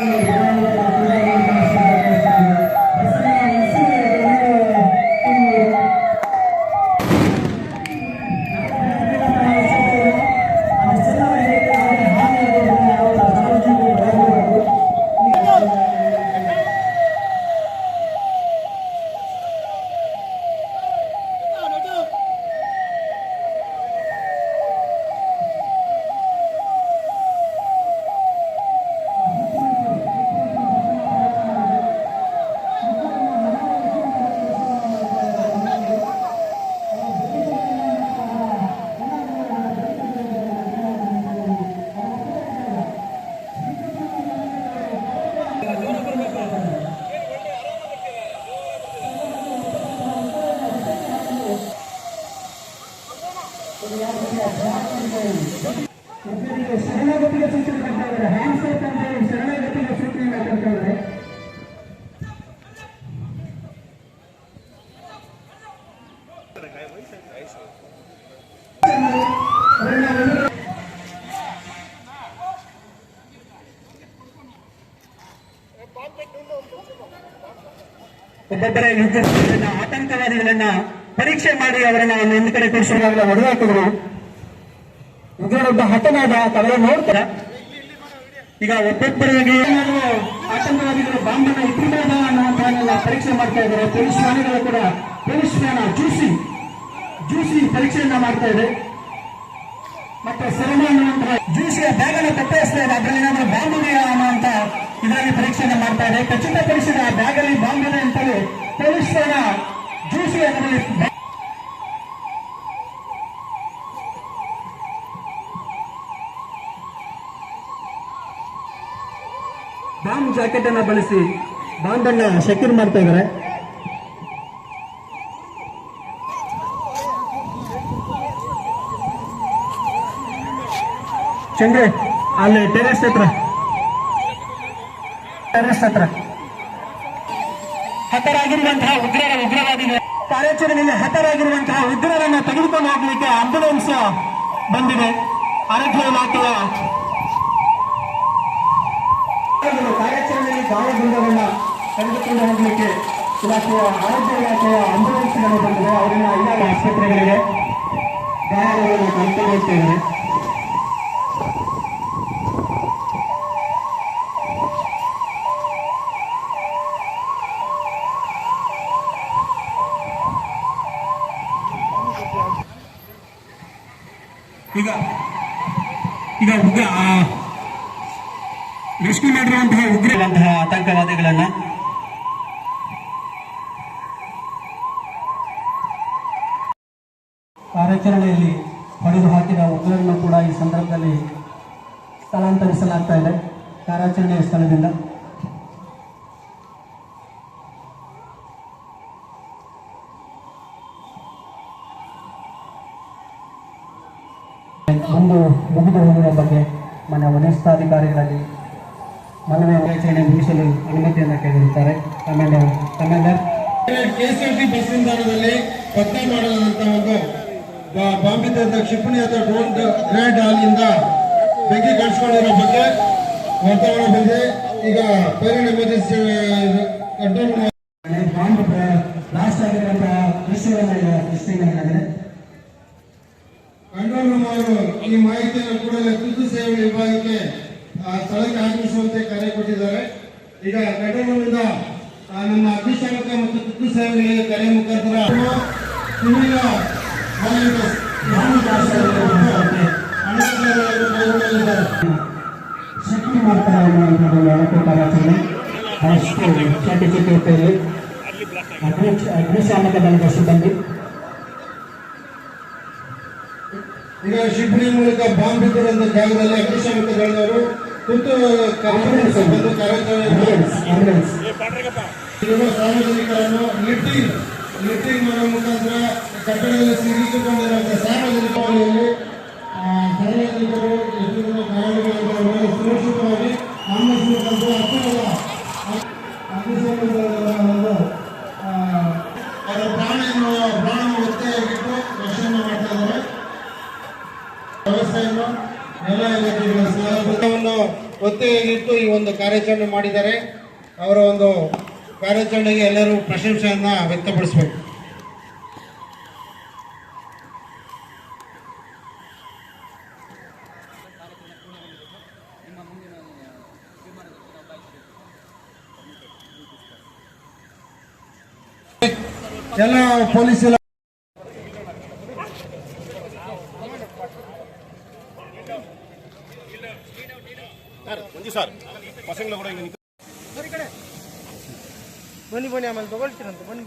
Yeah. ಒಬ್ಬರಿಗೆ ಶರಣಾಗತಿಗೆ ಆತಂಕವಾದಿಗಳನ್ನ ಪರೀಕ್ಷೆ ಮಾಡಿ ಅವರನ್ನ ಒಂದು ಕಡೆ ಕೂರಿಸುವಾಗಲೇ ಹೊಡೆದಾಕಿದ್ರು. ಇದರೊಬ್ಬ ಹತನಾದ ತಾವೆಲ್ಲ ನೋಡ್ತಾರೆ. ಈಗ ಒಬ್ಬೊಬ್ಬರಿಗೆ ಆತಂಕವಾದಿಗಳು ಬಾಂಬನ್ನ ಇಟ್ಟಿರೋದ ಅನ್ನುವಂತಹ ಪರೀಕ್ಷೆ ಮಾಡ್ತಾ ಇದ್ದಾರೆ. ಪೊಲೀಸ್ ಠಾಣೆಗಳು ಕೂಡ, ಪೊಲೀಸ್ ಠಾಣ ಜೂಸಿ ಜೂಸಿ ಪರೀಕ್ಷೆಯನ್ನ ಮಾಡ್ತಾ ಇದೆ. ಮತ್ತೆ ಸರಮ ಅನ್ನುವಂತಹ ಜೂಸಿಯ ಬ್ಯಾಗ್ ಅನ್ನು ಕತ್ತರಿಸ್ತಾ ಇದೆ. ಅದರಲ್ಲಿ ಏನಾದ್ರು ಬಾಂಬ್ ಇದೆಯಾ ಅನ್ನುವಂತ ಇದರಲ್ಲಿ ಪರೀಕ್ಷೆಯನ್ನ ಮಾಡ್ತಾ ಇದೆ. ಖಚಿತಪಡಿಸಿದ ಆ ಬ್ಯಾಗ್ ಅಲ್ಲಿ ಬಾಂಬ್ ಇದೆ ಅಂತಲೇ ಪೊಲೀಸ್ ಠಾಣ ಜೂಸಿ ಅದರಲ್ಲಿ ಜಾಕೆಟ್ ಅನ್ನ ಬಳಸಿ. ಬಾಂಬ್ ಅನ್ನ ಸೆಕ್ಯೂರ್ ಮಾಡ್ತಾ ಇದ್ದಾರೆ ಚಂದ್ರೆ, ಅಲ್ಲಿ ಟೆರೆಸ್ ಹತ್ರ. ಟೆರೆಸ್ ಹತ್ರ. ಹತರಾಗಿರುವಂತಹ ಉಗ್ರರ ಉಗ್ರವಾದಿಗಳ ಕಾರ್ಯಾಚರಣೆಯಲ್ಲಿ ಹತರಾಗಿರುವಂತಹ ಉಗ್ರರನ್ನ ತೆಗೆದುಕೊಂಡು ಹೋಗಲಿಕ್ಕೆ ಆಂಬುಲೆನ್ಸ್ ಬಂದಿದೆ. ಆರೋಗ್ಯ ಇಲಾಖೆಯ ಕಾರ್ಯಾಚರಣೆಯಲ್ಲಿ ಗಾಯಗೊಂಡವರನ್ನ ತೆಗೆದುಕೊಂಡು ಹೋಗ್ಲಿಕ್ಕೆ ಇಲಾಖೆಯ ಆರೋಗ್ಯ ಇಲಾಖೆಯ ಆಂಬುಲೆನ್ಸ್ಗಳು ಬಂದಿದೆ ಅವರನ್ನ ಇಲಾಖೆ ಆಸ್ಪತ್ರೆಗಳಿಗೆ ಗಾಯಾಳುಗಳನ್ನು ಕರ್ಕೊಂಡು ಹೋಗ್ತಾ ಇದ್ದಾರೆ ಈಗ ಈಗ ರೆಸ್ಕ್ಯೂ ಮಾಡಿರುವಂತಹ ಉಗ್ರವಂತಹ ಆತಂಕವಾದಿಗಳನ್ನ ಕಾರ್ಯಾಚರಣೆಯಲ್ಲಿ ಹೊಡೆದು ಹಾಕಿದ ಉಗ್ರರನ್ನು ಕೂಡ ಈ ಸಂದರ್ಭದಲ್ಲಿ ಸ್ಥಳಾಂತರಿಸಲಾಗ್ತಾ ಇದೆ ಕಾರ್ಯಾಚರಣೆಯ ಸ್ಥಳದಿಂದ. ಒಂದು ಮುಗಿದು ಹೋಗುವ ಬಗ್ಗೆ ಮನೆ ವರಿಷ್ಠಾಧಿಕಾರಿಗಳಲ್ಲಿ ಮನವಿ ಕಾರ್ಯಾಚರಣೆ ಮುಗಿಸಲು ಅನುಮತಿಯನ್ನು ಕೇಳಿರುತ್ತಾರೆ. Commander commander. ಕೆಎಸ್ಆರ್ಟಿ ಬಸ್ ನಿಲ್ದಾಣದಲ್ಲಿ ಪತ್ತೆ ಮಾಡಲಾದಂತ ಒಂದು ಬಾಂಬಿತ ಕ್ಷಿಪಣಿ ಅಥವಾ ಡ್ರೋನ್ ಗ್ರ್ಯಾಂಡ್ ಹಾಲ್ನಿಂದ ಬೆಂಕಿ ಕಾಣಿಸ್ಕೊಂಡಿರೋ ಬಗ್ಗೆ ವಾತಾವರಣ ಬಂದಿದೆ. ಈಗ fire emergency control bomb blast ಆಗಿರುವಂತಹ ದೃಶ್ಯವನ್ನು ಈಗ ದೃಷ್ಟಿ ಮಾಡಲಾಗಿದೆ. ಕಂಟ್ರೋಲ್ ರೂಮ್ ಅವರು ಈ ಮಾಹಿತಿಯನ್ನು ಕೂಡಲೇ ತುರ್ತು ಸೇವೆ ವಿಭಾಗಕ್ಕೆ ಆ, ಸ್ಥಳಕ್ಕೆ ಆಗಮಿಸುವಂತೆ ಕರೆ ಕೊಟ್ಟಿದ್ದಾರೆ. ಈಗ ಘಟನೆಯಿಂದ ನಮ್ಮ ಅಗ್ನಿಶಾಮಕ ಮತ್ತು ತುರ್ತು ಸೇವೆಗಳಿಗೆ ಕರೆ ಮುಖಾಂತರ ಶಕ್ತಿ ಮಾಡ್ತಾರೆ ಕಾರ್ಯಾಚರಣೆ. ಅಗ್ನಿ ಅಗ್ನಿಶಾಮಕ ದಳದ ಸಿಬ್ಬಂದಿ. ಈಗ ಶಿಬಿರಿ ಮೂಲಕ ಬಾಂಬ್ ಬಿದ್ದಿರುವಂತಹ ಜಾಗದಲ್ಲಿ ಅಗ್ನಿಶಾಮಕ ದಳದವರು ತುರ್ತು ಕಾರ್ಯಕ್ರಮ ಆಂಬುಲೆನ್ಸ್ ಇರುವ ಸಾರ್ವಜನಿಕರನ್ನು ಲಿಫ್ಟಿಂಗ್ ಲಿಫ್ಟಿಂಗ್ ಮಾಡುವ ಮುಖಾಂತರ ಕಟ್ಟಡದಲ್ಲಿ ಸಿಗಿಸಿಕೊಂಡಿರುವಂತಹ ಸಾರ್ವಜನಿಕ ವಲಯದಲ್ಲಿ ಆ, ಸಾರ್ವಜನಿಕರು ಸುರಕ್ಷಿತವಾಗಿ ನಮ್ಮ ಮುಖಾಂತರ ಹತ್ತಿರದ ಅಗ್ನಿಶಾಮಕ ದಳದ ಒಂದು ಆ, ಅವರ ಪ್ರಾಣವನ್ನು ಪ್ರಾಣ ಒತ್ತೆಯಾಗಿಟ್ಟು ರಕ್ಷಣೆ ಮಾಡ್ತಾ ಇದ್ದಾರೆ ವ್ಯವಸ್ಥೆಯನ್ನು ಎಲ್ಲ ಇಲಾಖೆಗಳ ಸಹಭಾಗಿತ್ವವನ್ನು ಒತ್ತಿಟ್ಟು ಈ ಒಂದು ಕಾರ್ಯಾಚರಣೆ ಮಾಡಿದ್ದಾರೆ ಅವರ ಒಂದು ಕಾರ್ಯಾಚರಣೆಗೆ ಎಲ್ಲರೂ ಪ್ರಶಂಸೆಯನ್ನ ವ್ಯಕ್ತಪಡಿಸಬೇಕು. ಎಲ್ಲ ಪೊಲೀಸ್ ಇಲಾಖೆ ಸರ್ ಮಂಜು ಸರ್ ಪಸಂಗಳ ಕೂಡ ಈಗ ಬನ್ನಿ ಬನ್ನಿ ಆಮೇಲೆ ತಗೊಳ್ತೀರಂತ ಬನ್ನಿ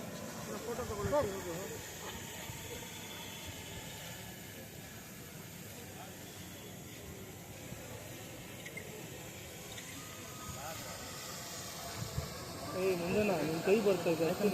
ಏಯ್ ಮುಂದೆನಾ ನಿನ್ನ ಕೈ ಬರ್ತಾ ಇದೆ ಯಾಕೆ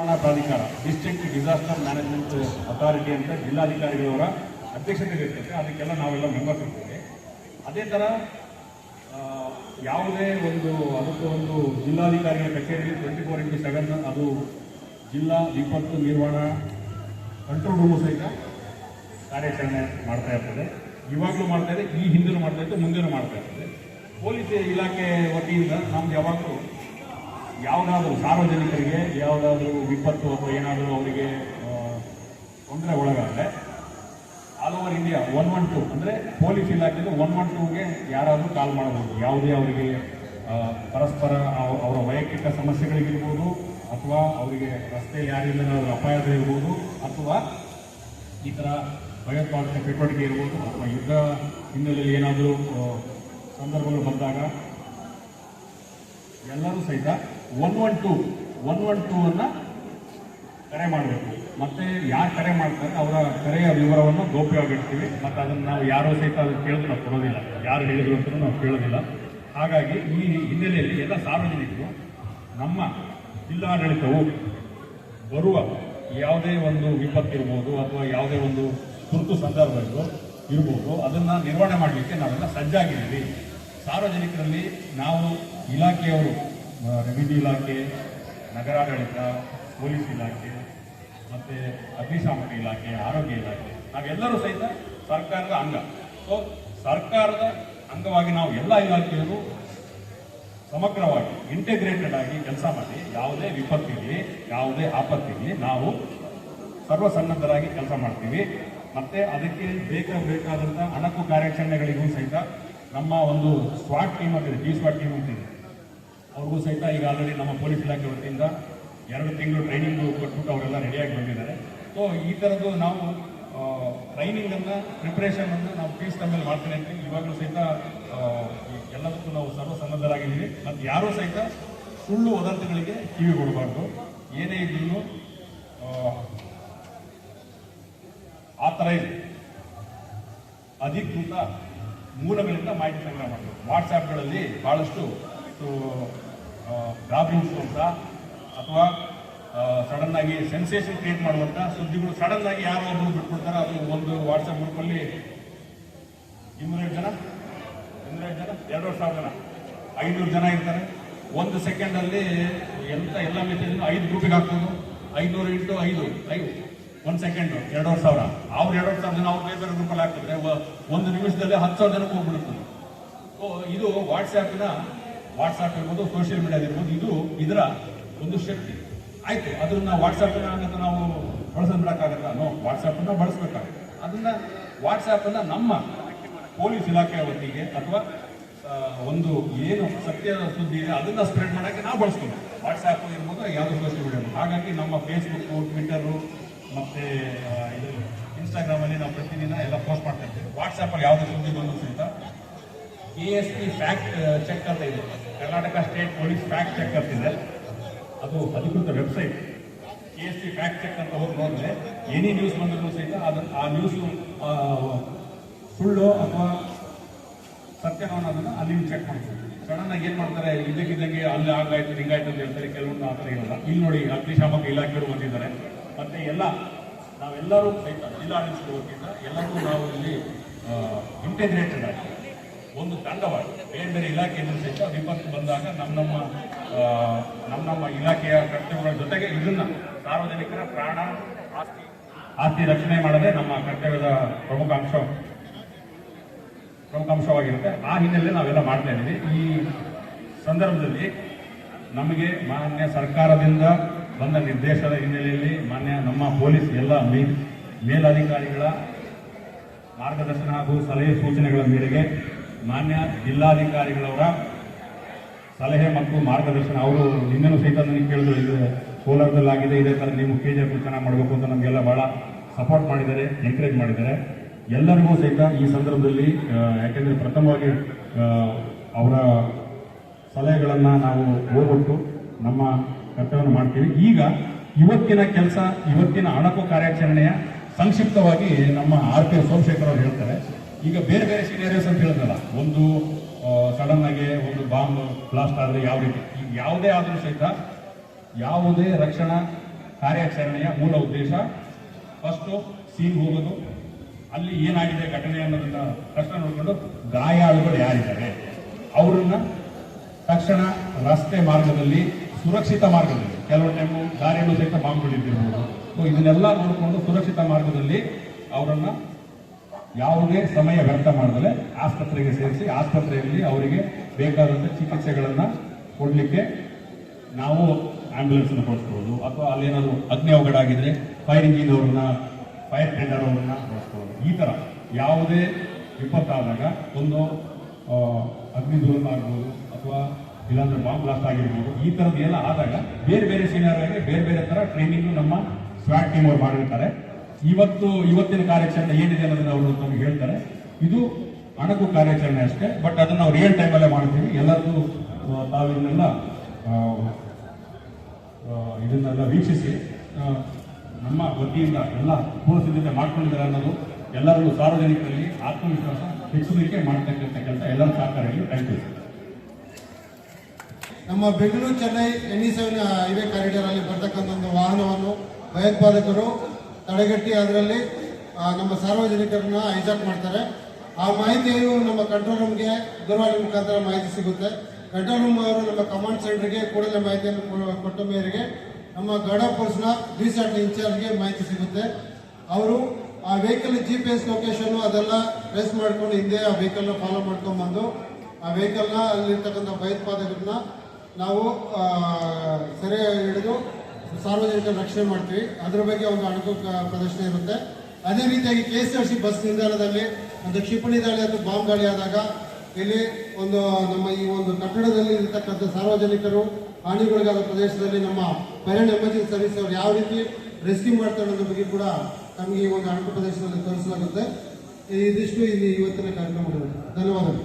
ಪ್ರಾಧಿಕಾರ ಡಿಸ್ಟ್ರಿಕ್ಟ್ ಡಿಸಾಸ್ಟರ್ ಮ್ಯಾನೇಜ್ಮೆಂಟ್ ಅಥಾರಿಟಿ ಅಂತ ಜಿಲ್ಲಾಧಿಕಾರಿಗಳವರ ಅಧ್ಯಕ್ಷತೆ ಇರ್ತದೆ. ಅದಕ್ಕೆಲ್ಲ ನಾವೆಲ್ಲ ಮೆಂಬರ್ಸ್ ಇರ್ತೇವೆ. ಅದೇ ಥರ ಯಾವುದೇ ಒಂದು, ಅದಕ್ಕೆ ಒಂದು ಜಿಲ್ಲಾಧಿಕಾರಿಗಳ ಕಚೇರಿ ಟ್ವೆಂಟಿ ಫೋರ್ ಇಂಟು ಸೆವೆನ್ ಅದು ಜಿಲ್ಲಾ ವಿಪತ್ತು ನಿರ್ವಹಣಾ ಕಂಟ್ರೋಲ್ ರೂಮು ಸಹಿತ ಕಾರ್ಯಾಚರಣೆ ಮಾಡ್ತಾ ಇರ್ತದೆ. ಇವಾಗಲೂ ಮಾಡ್ತಾ ಇದೆ, ಈ ಹಿಂದೆನೂ ಮಾಡ್ತಾ ಇತ್ತು ಮುಂದೆನೂ ಮಾಡ್ತಾ ಇರ್ತದೆ. ಪೊಲೀಸ್ ಇಲಾಖೆ ವತಿಯಿಂದ ನಮ್ದು ಯಾವಾಗಲೂ ಯಾವುದಾದ್ರೂ ಸಾರ್ವಜನಿಕರಿಗೆ, ಯಾವುದಾದ್ರೂ ವಿಪತ್ತು ಅಥವಾ ಏನಾದರೂ ಅವರಿಗೆ ತೊಂದರೆ ಒಳಗಾದರೆ all over India one one two ಅಂದರೆ ಪೊಲೀಸ್ ಇಲಾಖೆಯಲ್ಲಿ ಒನ್ ಒನ್ ಟೂಗೆ ಯಾರಾದರೂ ಕಾಲ್ ಮಾಡಬಹುದು. ಯಾವುದೇ ಅವರಿಗೆ ಪರಸ್ಪರ ಅವ- ಅವರ ವೈಯಕ್ತಿಕ ಸಮಸ್ಯೆಗಳಿಗಿರ್ಬೋದು, ಅಥವಾ ಅವರಿಗೆ ರಸ್ತೆ ಯಾರಿಂದ ಏನಾದರೂ ಅಪಾಯಗಳಿರ್ಬೋದು ಅಥವಾ ಈ ಥರ ಭಯೋತ್ಪಾದಕ ಚಟುವಟಿಕೆ ಇರ್ಬೋದು, ಅಥವಾ ಯುದ್ಧ ಹಿನ್ನೆಲೆಯಲ್ಲಿ ಏನಾದರೂ ಸಂದರ್ಭಗಳು ಬಂದಾಗ, ಎಲ್ಲರೂ ಸಹಿತ one one two, one one two ಅನ್ನು ಕರೆ ಮಾಡಬೇಕು. ಮತ್ತೆ ಯಾರು ಕರೆ ಮಾಡ್ತಾರೆ ಅವರ ಕರೆಯ ವಿವರವನ್ನು ಗೌಪ್ಯವಾಗಿಡ್ತೀವಿ ಮತ್ತು ಅದನ್ನು ನಾವು ಯಾರೋ ಸಹಿತ ಅದನ್ನು ಕೇಳೋದು ನಾವು ಕೊಡೋದಿಲ್ಲ. ಯಾರು ಹೇಳಿದ್ರು ಅಂತ ನಾವು ಕೇಳೋದಿಲ್ಲ. ಹಾಗಾಗಿ ಈ ಹಿನ್ನೆಲೆಯಲ್ಲಿ ಎಲ್ಲ ಸಾರ್ವಜನಿಕರು ನಮ್ಮ ಜಿಲ್ಲಾಡಳಿತವು ಬರುವ ಯಾವುದೇ ಒಂದು ವಿಪತ್ತಿರ್ಬೋದು ಅಥವಾ ಯಾವುದೇ ಒಂದು ತುರ್ತು ಸಂದರ್ಭಗಳು ಇರ್ಬೋದು ಇರ್ಬೋದು, ಅದನ್ನು ನಿರ್ವಹಣೆ ಮಾಡಲಿಕ್ಕೆ ನಾವೆಲ್ಲ ಸಜ್ಜಾಗಿದ್ದೀವಿ. ಸಾರ್ವಜನಿಕರಲ್ಲಿ ನಾವು ಇಲಾಖೆಯವರು ರೆವಿನ್ಯೂ ಇಲಾಖೆ, ನಗರಾಡಳಿತ, ಪೊಲೀಸ್ ಇಲಾಖೆ, ಮತ್ತು ಅಗ್ನಿಶಾಮಕ ಇಲಾಖೆ, ಆರೋಗ್ಯ ಇಲಾಖೆ, ನಾವೆಲ್ಲರೂ ಸಹಿತ ಸರ್ಕಾರದ ಅಂಗ. ಸೊ ಸರ್ಕಾರದ ಅಂಗವಾಗಿ ನಾವು ಎಲ್ಲ ಇಲಾಖೆಯವರು ಸಮಗ್ರವಾಗಿ ಇಂಟಿಗ್ರೇಟೆಡ್ ಆಗಿ ಕೆಲಸ ಮಾಡಿ, ಯಾವುದೇ ವಿಪತ್ತಿಗೆ ಯಾವುದೇ ಆಪತ್ತಿಗೆ ನಾವು ಸರ್ವಸನ್ನದ್ಧರಾಗಿ ಕೆಲಸ ಮಾಡ್ತೀವಿ. ಮತ್ತೆ ಅದಕ್ಕೆ ಬೇಕ ಬೇಕಾದಂಥ ಅಣಕು ಕಾರ್ಯಾಚರಣೆಗಳಿಗೂ ಸಹಿತ ನಮ್ಮ ಒಂದು ಸ್ವಾಟ್ ಟೀಮ್ ಅಂತಿದೆ ಜಿ ಸ್ವಾಟ್ ಟೀಮ್ ಅಂತಿದೆ. ಅವ್ರಿಗೂ ಸಹಿತ ಈಗ ಆಲ್ರೆಡಿ ನಮ್ಮ ಪೊಲೀಸ್ ಇಲಾಖೆ ವತಿಯಿಂದ ಎರಡು ತಿಂಗಳು ಟ್ರೈನಿಂಗ್ ಕೊಟ್ಬಿಟ್ಟು ಅವರೆಲ್ಲ ರೆಡಿಯಾಗಿ ಬಂದಿದ್ದಾರೆ. ಸೊ ಈ ಥರದ್ದು ನಾವು ಟ್ರೈನಿಂಗನ್ನು ಪ್ರಿಪ್ರೇಷನನ್ನು ನಾವು ಪೀಸ್ ಟೈಮಲ್ಲಿ ಮಾಡ್ತೀನಿ ಅಂತ ಇವಾಗಲೂ ಸಹಿತ ಆ, ಎಲ್ಲದಕ್ಕೂ ನಾವು ಸರ್ವಸನ್ನದ್ಧರಾಗಿದ್ದೀವಿ. ಮತ್ತು ಯಾರೂ ಸಹಿತ ಸುಳ್ಳು ವದಂತಿಗಳಿಗೆ ಕಿವಿ ಕೊಡಬಾರ್ದು. ಏನೇ ಇದ್ರೂ ಇದೆ. ಅಧಿಕೃತ ಮೂಲಗಳಿಂದ ಮಾಹಿತಿ ಸಂಗ್ರಹ ಮಾಡಬೇಕು. ವಾಟ್ಸ್ಆ್ಯಪ್ಗಳಲ್ಲಿ ಭಾಳಷ್ಟು ಗಾಬರಿ ಅಂತ, ಅಥವಾ ಸಡನ್ ಆಗಿ ಸೆನ್ಸೇಷನ್ ಕ್ರಿಯೇಟ್ ಮಾಡುವಂಥ ಸುದ್ದಿಗಳು ಸಡನ್ ಆಗಿ ಯಾರು ಒಬ್ಬರು ಬಿಟ್ಬಿಡ್ತಾರೆ. ಅದು ಒಂದು ವಾಟ್ಸಪ್ ಗ್ರೂಪಲ್ಲಿ ಇನ್ನೂರೈದು ಜನ? ಇನ್ನೂರೈದು ಜನ? ಎರಡೂವರೆ ಸಾವಿರ ಜನ. ಐನೂರು ಜನ ಇರ್ತಾರೆ. ಒಂದು ಸೆಕೆಂಡಲ್ಲಿ ಎಂತ ಎಲ್ಲ ಮೆಸೇಜ್ ಐದು ಗ್ರೂಪಿಗೆ ಹಾಕ್ಬೋದು. ಐನೂರು ಇಂಟು ಐದು ಐದು. ಒಂದು ಸೆಕೆಂಡು ಎರಡೂವರೆ ಸಾವಿರ. ಅವ್ರು ಎರಡೂವರೆ ಸಾವಿರ ಜನ ಅವ್ರು ಬೇರೆ ಬೇರೆ ಗ್ರೂಪಲ್ಲಿ ಹಾಕಿದ್ರೆ ಒಂದು ನಿಮಿಷದಲ್ಲಿ ಹತ್ತು ಸಾವಿರ ಜನಕ್ಕೆ ಹೋಗ್ಬಿಡುತ್ತೆ. ಸೊ ಇದು ವಾಟ್ಸ್ಆ್ಯಪ್ನ ವಾಟ್ಸ್ಆ್ಯಪ್ ಇರ್ಬೋದು ಸೋಷಿಯಲ್ ಮೀಡಿಯಾ ಇರ್ಬೋದು ಇದು ಇದರ ಒಂದು ಶಕ್ತಿ. ಆಯ್ತು, ಅದನ್ನ ವಾಟ್ಸ್ಆ್ಯಪ್ನ ಅಂತ ನಾವು ಬಳಸೋದು ಬಿಡೋಕ್ಕಾಗಲ್ಲ ನೋ ವಾಟ್ಸ್ಆ್ಯಪನ್ನು ಬಳಸಬೇಕಾಗುತ್ತೆ. ಅದನ್ನ ವಾಟ್ಸ್ಆ್ಯಪನ್ನು ನಮ್ಮ ಪೊಲೀಸ್ ಇಲಾಖೆಯ ವತಿಗೆ ಅಥವಾ ಒಂದು ಏನು ಸತ್ಯದ ಸುದ್ದಿ ಇದೆ, ಅದನ್ನ ಸ್ಪ್ರೆಡ್ ಮಾಡೋಕ್ಕೆ ನಾವು ಬಳಸ್ತೀವಿ. ವಾಟ್ಸಾಪ್ ಇರ್ಬೋದು, ಯಾವುದೋ ಸೋಷಿಯಲ್ ಮೀಡಿಯಾ ಹಾಗಾಗಿ ನಮ್ಮ ಫೇಸ್ಬುಕ್ಕು ಟ್ವಿಟ್ಟರು ಮತ್ತು ಇದು ಇನ್ಸ್ಟಾಗ್ರಾಮಲ್ಲಿ ನಾವು ಪ್ರತಿದಿನ ಎಲ್ಲ ಪೋಸ್ಟ್ ಮಾಡ್ತಾ ಇರ್ತೀವಿ. ವಾಟ್ಸಪ್ಪಲ್ಲಿ ಯಾವುದೇ ಸುದ್ದಿ ಬಂದರೂ ಸಹಿತ K S P fact check ಅಂತ ಇದೆ. Karnataka state police fact check ಅಂತ ಇದೆ. ಅದು ಅಧಿಕೃತ website K S C fact check ಅಂತ ಹೋಗಿ ನೋಡಿದ್ರೆ ಎನಿ ನ್ಯೂಸ್ ಬಂದರೂ ಸಹಿತ ಅದು ಆ ನ್ಯೂಸು ಸುಳ್ಳು ಅಥವಾ ಸತ್ಯನೋ ಅನ್ನೋದನ್ನು ಅಲ್ಲಿ ಚೆಕ್ ಮಾಡ್ತೀವಿ ಸಡನ್ ಆಗಿ ಏನು ಮಾಡ್ತಾರೆ, ಇದ್ದಕ್ಕಿದ್ದಂಗೆ ಅಲ್ಲಿ ಹಂಗಾಯ್ತು ಹಿಂಗಾಯ್ತು ಅಂತ ಹೇಳ್ತಾರೆ. ಕೆಲವೊಂದು ಆ ಥರ ಇರಲ್ಲ. ಇಲ್ಲಿ ನೋಡಿ, ಅಗ್ನಿಶಾಮಕ ಇಲಾಖೆಯವರು ಬಂದಿದ್ದಾರೆ. ಮತ್ತು ಎಲ್ಲ, ನಾವೆಲ್ಲರೂ ಸಹಿತ ಜಿಲ್ಲಾಡಳಿತದ ವತಿಯಿಂದ ಎಲ್ಲರೂ ನಾವು ಇಲ್ಲಿ ಇಂಟಿಗ್ರೇಟೆಡ್ ಆಗಿ. ಒಂದು ತಂಡವಾಗಿ ಬೇರೆ ಬೇರೆ ಇಲಾಖೆಯಿಂದ ಸಹಿತ ವಿಪತ್ತು ಬಂದಾಗ ನಮ್ಮ ನಮ್ಮ ನಮ್ಮ ನಮ್ಮ ಇಲಾಖೆಯ ಕರ್ತವ್ಯಗಳ ಜೊತೆಗೆ ಇದನ್ನ ಸಾರ್ವಜನಿಕರ ಪ್ರಾಣ ಆಸ್ತಿ ಆಸ್ತಿ ರಕ್ಷಣೆ ಮಾಡದೆ ನಮ್ಮ ಕರ್ತವ್ಯದ ಪ್ರಮುಖ ಅಂಶ, ಪ್ರಮುಖ ಅಂಶವಾಗಿರುತ್ತೆ. ಆ ಹಿನ್ನೆಲೆ ನಾವೆಲ್ಲ ಮಾಡ್ತಾ ಇದ್ದೀವಿ. ಈ ಸಂದರ್ಭದಲ್ಲಿ ನಮಗೆ ಮಾನ್ಯ ಸರ್ಕಾರದಿಂದ ಬಂದ ನಿರ್ದೇಶನದ ಹಿನ್ನೆಲೆಯಲ್ಲಿ ಮಾನ್ಯ ನಮ್ಮ ಪೊಲೀಸ್ ಎಲ್ಲ ಮೇಲಧಿಕಾರಿಗಳ ಮಾರ್ಗದರ್ಶನ ಹಾಗೂ ಸಲಹೆ ಸೂಚನೆಗಳ ಮೇರೆಗೆ ಮಾನ್ಯ ಜಿಲ್ಲಾಧಿಕಾರಿಗಳವರ ಸಲಹೆ ಮತ್ತು ಮಾರ್ಗದರ್ಶನ, ಅವರು ನಿನ್ನೆನೂ ಸಹಿತ ನನಗೆ ಕೇಳಿದ್ರು, ಇದು ಕೋಲಾರದಲ್ಲಿ ಆಗಿದೆ ಇದೇ ಥರ ನೀವು ಕೆ ಜಿ ಎಫ್ ಮಾಡಬೇಕು ಅಂತ ನಮಗೆಲ್ಲ ಭಾಳ ಸಪೋರ್ಟ್ ಮಾಡಿದ್ದಾರೆ ಎನ್ಕರೇಜ್ ಮಾಡಿದ್ದಾರೆ. ಎಲ್ಲರಿಗೂ ಸಹಿತ ಈ ಸಂದರ್ಭದಲ್ಲಿ ಯಾಕೆಂದರೆ ಪ್ರಥಮವಾಗಿ ಅವರ ಸಲಹೆಗಳನ್ನು ನಾವು ಹೋಗ್ಬಿಟ್ಟು ನಮ್ಮ ಕರ್ತವ್ಯವನ್ನು ಮಾಡ್ತೀವಿ. ಈಗ ಇವತ್ತಿನ ಕೆಲಸ, ಇವತ್ತಿನ ಅಣಕು ಕಾರ್ಯಾಚರಣೆಯ ಸಂಕ್ಷಿಪ್ತವಾಗಿ ನಮ್ಮ ಆರ್ ಪಿ ಸೋಮಶೇಖರ್ ಅವರು ಹೇಳ್ತಾರೆ. ಈಗ ಬೇರೆ ಬೇರೆ ಸಿನೇರಿಯಸ್ ಅಂತ ಹೇಳಿದ್ರಲ್ಲ ಒಂದು ಸಡನ್ ಆಗಿ ಒಂದು ಬಾಂಬ್ ಬ್ಲಾಸ್ಟ್ ಆದರೆ ಯಾವ ರೀತಿ? ಈಗ ಯಾವುದೇ ಆದರೂ ಸಹಿತ ಯಾವುದೇ ರಕ್ಷಣಾ ಕಾರ್ಯಾಚರಣೆಯ ಮೂಲ ಉದ್ದೇಶ ಫಸ್ಟು ಸೀನ್ ಹೋಗೋದು, ಅಲ್ಲಿ ಏನಾಗಿದೆ ಘಟನೆ ಅನ್ನೋದನ್ನು ತಕ್ಷಣ ನೋಡಿಕೊಂಡು ಗಾಯಾಳುಗಳು ಯಾರಿದ್ದಾರೆ? ಅವರನ್ನ ತಕ್ಷಣ ರಸ್ತೆ ಮಾರ್ಗದಲ್ಲಿ, ಸುರಕ್ಷಿತ ಮಾರ್ಗದಲ್ಲಿ, ಕೆಲವು ಟೈಮು ದಾರಿಯಲ್ಲೂ ಸಹಿತ ಬಾಂಬ್ಗಳಿದ್ದಿರ್ಬೋದು ಸೊ ಇದನ್ನೆಲ್ಲ ನೋಡಿಕೊಂಡು ಸುರಕ್ಷಿತ ಮಾರ್ಗದಲ್ಲಿ ಅವರನ್ನ ಯಾವುದೇ ಸಮಯ ವ್ಯರ್ಥ ಮಾಡದಲೆ ಆಸ್ಪತ್ರೆಗೆ ಸೇರಿಸಿ ಆಸ್ಪತ್ರೆಯಲ್ಲಿ ಅವರಿಗೆ ಬೇಕಾದಂಥ ಚಿಕಿತ್ಸೆಗಳನ್ನ ಕೊಡಲಿಕ್ಕೆ ನಾವು ಆಂಬ್ಯುಲೆನ್ಸ್ ಬಳಸ್ಬೋದು ಅಥವಾ ಅಲ್ಲೇನಾದರೂ ಅಗ್ನಿ ಅವಘಡ ಆಗಿದ್ರೆ ಫೈರ್ ಇಂಜಿನ್ ಅವ್ರನ್ನ ಫೈರ್ ಟೆಂಡರ್ ಅವ್ರನ್ನ ಬಳಸ್ಬೋದು ಈ ತರ ಯಾವುದೇ ವಿಪತ್ತಾದಾಗ ಒಂದು ಅಗ್ನಿ ದುರಂತ ಆಗ್ಬೋದು ಅಥವಾ ಇಲ್ಲಾಂದ್ರೆ ಬಾಂಬ್ ಬ್ಲಾಸ್ಟ್ ಆಗಿರ್ಬೋದು, ಈ ಥರದ್ದು ಎಲ್ಲ ಆದಾಗ ಬೇರೆ ಬೇರೆ ಸಿನಾರಿಗೆ ಬೇರೆ ಬೇರೆ ತರ ಟ್ರೈನಿಂಗ್ ನಮ್ಮ ಸ್ವಾಟ್ ಟೀಮ್ ಅವ್ರು ಮಾಡಿರ್ತಾರೆ. ಇವತ್ತು, ಇವತ್ತಿನ ಕಾರ್ಯಾಚರಣೆ ಏನಿದೆ ಅನ್ನೋದನ್ನ ಅವರು ನಮಗೆ ಹೇಳ್ತಾರೆ. ಇದು ಅಣಕು ಕಾರ್ಯಾಚರಣೆ ಅಷ್ಟೇ, ಬಟ್ ಅದನ್ನ ನಾವು ರಿಯಲ್ ಟೈಮಲ್ಲೇ ಮಾಡ್ತೀವಿ. ಎಲ್ಲರಿಗೂ ತಾವಿನ್ನೆಲ್ಲ ತಾವು ಇದನ್ನೆಲ್ಲ ವೀಕ್ಷಿಸಿ ನಮ್ಮ ವತಿಯಿಂದ ಎಲ್ಲ ಪೂರ್ವ ಸಿದ್ಧತೆ ಮಾಡ್ಕೊಂಡಿದ್ದಾರೆ ಅನ್ನೋದು ಎಲ್ಲರಿಗೂ ಸಾರ್ವಜನಿಕರಲ್ಲಿ ಆತ್ಮವಿಶ್ವಾಸ ಹೆಚ್ಚುವಿಕೆ ಮಾಡ್ತಕ್ಕಂಥ ಕೆಲಸ. ಎಲ್ಲರ ಸಹಕಾರ ಥ್ಯಾಂಕ್ ಯು ನಮ್ಮ Bengaluru, Chennai, N E seven highway corridor ಅಲ್ಲಿ ಬರ್ತಕ್ಕಂಥ ಒಂದು ವಾಹನವನ್ನು ಭಯೋತ್ಪಾದಕರು ತಡೆಗಟ್ಟಿ ಅದರಲ್ಲಿ ನಮ್ಮ ಸಾರ್ವಜನಿಕರನ್ನ ಹೈಜಾಕ್ ಮಾಡ್ತಾರೆ. ಆ ಮಾಹಿತಿಯು ನಮ್ಮ ಕಂಟ್ರೋಲ್ ರೂಮ್ಗೆ ದೂರವಾಣಿ ಮುಖಾಂತರ ಮಾಹಿತಿ ಸಿಗುತ್ತೆ. ಕಂಟ್ರೋಲ್ ರೂಮ್ ಅವರು ನಮ್ಮ ಕಮಾಂಡ್ ಸೆಂಟರ್ಗೆ ಕೂಡಲೇ ಮಾಹಿತಿಯನ್ನು ಕೊಟ್ಟ ಮೇರೆಗೆ ನಮ್ಮ ಗಾರ್ಡ್ ಫೋರ್ಸ್ನ ಬಿ ಸ್ಯಾಟ್ ಇನ್ಚಾರ್ಜ್ಗೆ ಮಾಹಿತಿ ಸಿಗುತ್ತೆ. ಅವರು ಆ vehicle G P S location ಅದೆಲ್ಲ ಟ್ರೇಸ್ ಮಾಡ್ಕೊಂಡು ಹಿಂದೆ ಆ ವೆಹಿಕಲ್ನ ಫಾಲೋ ಮಾಡ್ಕೊಂಡು ಬಂದು ಆ ವೆಹಿಕಲ್ನ ಅಲ್ಲಿರ್ತಕ್ಕಂಥ ಭಯೋತ್ಪಾದಕರನ್ನ ನಾವು ಸೆರೆ ಹಿಡಿದು ಸಾರ್ವಜನಿಕರ ರಕ್ಷಣೆ ಮಾಡ್ತೀವಿ. ಅದರ ಬಗ್ಗೆ ಒಂದು ಅಣಕು ಪ್ರದರ್ಶನ ಇರುತ್ತೆ. ಅದೇ ರೀತಿಯಾಗಿ K S R C bus ನಿಲ್ದಾಣದಲ್ಲಿ ಒಂದು ಕ್ಷಿಪಣಿ ದಾಳಿ ಅಥವಾ ಬಾಂಬ್ ದಾಳಿ ಆದಾಗ ಇಲ್ಲಿ ಒಂದು ನಮ್ಮ ಈ ಒಂದು ಕಟ್ಟಡದಲ್ಲಿ ಇರತಕ್ಕಂಥ ಸಾರ್ವಜನಿಕರು ಹಾನಿಗೊಳಗಾದ ಪ್ರದೇಶದಲ್ಲಿ ನಮ್ಮ ಫೈರ್ ಎಮರ್ಜೆನ್ಸಿ ಸರ್ವಿಸ್ ಅವರು ಯಾವ ರೀತಿ ರೆಸ್ಕ್ಯೂ ಮಾಡ್ತಾರೆ ಅನ್ನೋದ್ರ ಬಗ್ಗೆ ಕೂಡ ನಮಗೆ ಈ ಒಂದು ಅಣಕು ಪ್ರದೇಶದಲ್ಲಿ ತೋರಿಸಲಾಗುತ್ತೆ. ಇದಿಷ್ಟು ಇಲ್ಲಿ ಇವತ್ತಿನ ಕಾರ್ಯಕ್ರಮಗಳು. ಧನ್ಯವಾದಗಳು.